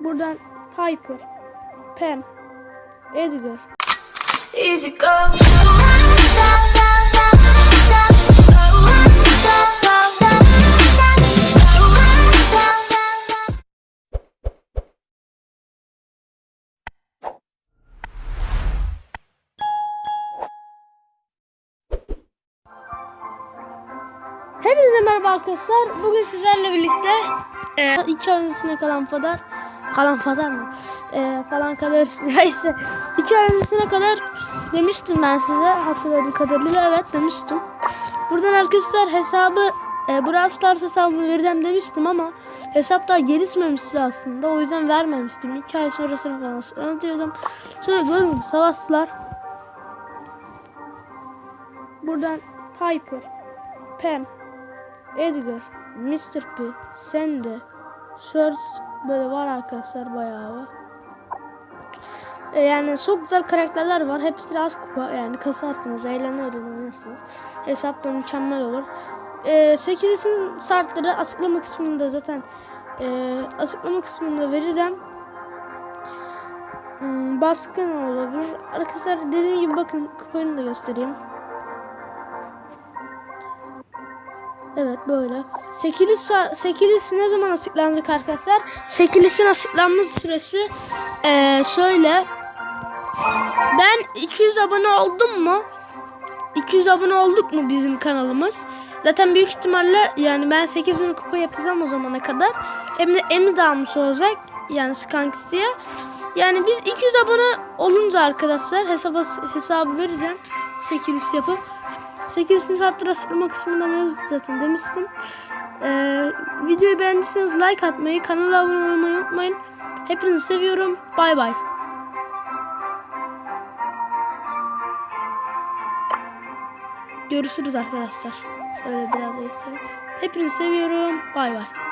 Buradan Piper, Pam, Edgar. Easy. Hepinize merhaba arkadaşlar. Bugün sizlerle birlikte e, iki öncesine kalan kadar kalan kadar mı? E, falan kadar neyse. iki ay öncesine kadar demiştim ben size hatırladığım kadarıyla evet demiştim. Buradan arkadaşlar hesabı e, Brawl Stars hesabımı vereceğim demiştim ama hesap daha gelişmemişti aslında. O yüzden vermemiştim. İki ay sonrasını falan anlatıyordum. Sonra gördüm savaştılar. Buradan Piper, Pam, Edgar, Mr. P, Sandy, Search böyle var arkadaşlar bayağı. E, Yani çok güzel karakterler var. Hepsi az kupa yani kasarsınız, eğlenir oynarsınız. Hesap da mükemmel olur. E, 8'in şartları açıklama kısmında zaten e, açıklama kısmında vereceğim. Hmm, baskın olabilir. Arkadaşlar dediğim gibi bakın kupayını da göstereyim. Evet böyle. Sekilis, sekilis ne zaman açıklanacak arkadaşlar? Sekilisin açıklanma süresi eee şöyle. Ben 200 abone oldum mu? 200 abone olduk mu bizim kanalımız? Zaten büyük ihtimalle yani ben 8000 kupa yapacağım o zamana kadar. Hem de Emi de olacak. Yani Skanks'ya. Yani biz 200 abone olunca arkadaşlar hesaba, hesabı vereceğim. Sekilis yapıp. 8. saattir açıklama kısmında mevcut zaten demiştim. Ee, videoyu beğendiyseniz like atmayı, kanala abone olmayı unutmayın. Hepinizi seviyorum. Bay bay. Görüşürüz arkadaşlar. Öyle biraz da. Hepinizi seviyorum. Bay bay.